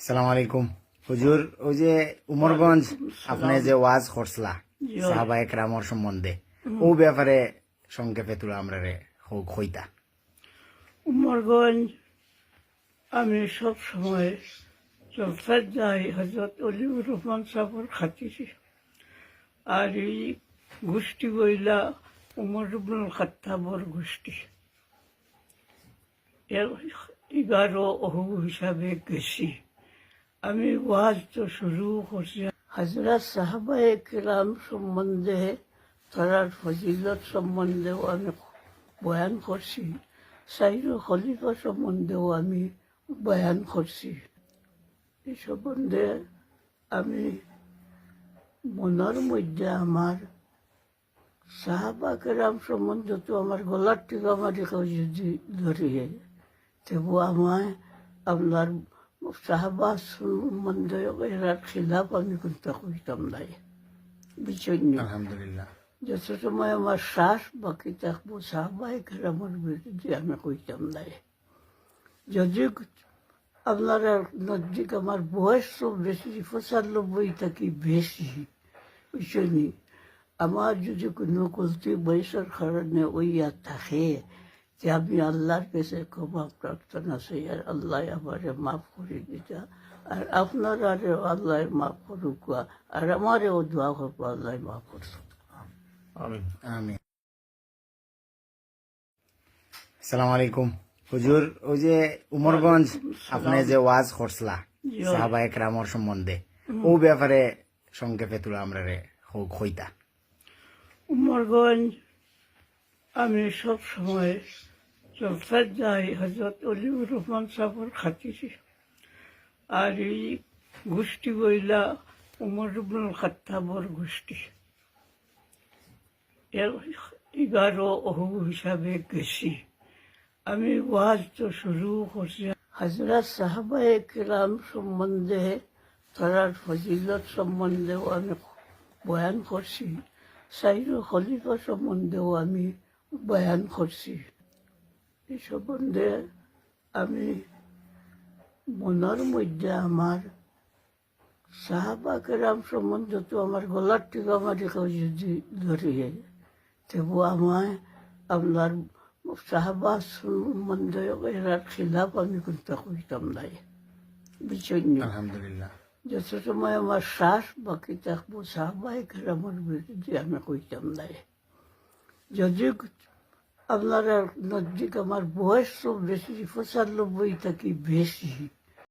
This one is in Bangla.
আসসালামু আলাইকুম। হুজুর ওই যে উমরগঞ্জ আপনি যে ওয়াজ করছলা সাহাবা একরামর সম্বন্ধে ও ব্যাপারে সংক্ষেপে তুলা আমরা রে হইতা। উমরগঞ্জ আমি সব সময় চলতে যাই হজরত অলিউর রহমান সাহর খাতির। আর এই গোষ্ঠী বইলা উমর ইবনুল খাত্তাবর গোষ্ঠী। এগারো অহু হিসাবে গেছি। আমি ওয়াজ তো শুরু করছি। হাজরাত সাহাবায়ে কিরাম সম্বন্ধে, তারার ফজিলত সম্বন্ধেও আমি বয়ান করছি। সাইরো খলিফা সম্বন্ধেও আমি বয়ান করছি। এই সম্বন্ধে আমি মনের মধ্যে আমার সাহাবা কেরাম সম্বন্ধে তো আমার গলার টিকা কেউ যদি ধরিয়ে তবু আমায়, আপনার সাহাবা সম্বন্ধে এরার খিলাফ আমি কিন্তু কইতাম নাই বুঝছেন আলহামদুলিল্লাহ যত সময় আমার শ্বাস বাকি থাকব বিরুদ্ধে আমি কইতাম নাই যদি আপনারা নজদিক আমার বয়স তো বেশি পঁচানব্বই থাকি বেশি বুঝছেনি আমার যদি কোনো গলতি বয়সের কারণে ওইয়া থাকে যে আমি আল্লাহর কাছে ক্ষমা প্রার্থনা চাই আর আল্লাহ আমারে মাফ করে দিতা। আর আপনারা আল্লাহ মাফ করুক আর আমারেও দোয়া করব আল্লাহ মাফ করুক আমি আসসালামু আলাইকুম। হুজুর ওই যে উমরগঞ্জ আপনি যে ওয়াজ করছলা সাহাবা একরামর সম্বন্ধে ও ব্যাপারে সংক্ষেপে তুলা আমরা রে হইতা। উমরগঞ্জ আমি সব সময় চলতে যাই হজরত অলিউর রহমান সাহর খাতির। আর এই গোষ্ঠী বইলা উমর ইবনুল খাত্তাবর গোষ্ঠী। এগারো অহু হিসাবে গেছি আমি ওয়াজ তো শুরু করছি। হাজরাত সাহাবায়ে কিরাম সম্বন্ধে তারার ফজিলত সম্বন্ধেও আমি বয়ান করছি। সাইরো খলিফা সম্বন্ধেও আমি বয়ান করছি। এই সম্বন্ধে আমি মনের মধ্যে আমার সাহাবা কেরাম সম্বন্ধে তো আমার গলার টিকা মারি কেউ যদি ধরিয়ে তবু আমায় আপনার সাহাবা সম্বন্ধে এরার খিলাফ আমি কিন্তু কইতাম নাই। বুঝছেন? নি? আলহামদুলিল্লাহ। যত সময় আমার শ্বাস বাকি থাকব সাহবাই কেরামের বিরুদ্ধে আমি কইতাম নাই। যদি আপনারা নজদিক আমার বয়স তো বেশি পঁচানব্বই থাকি বেশি?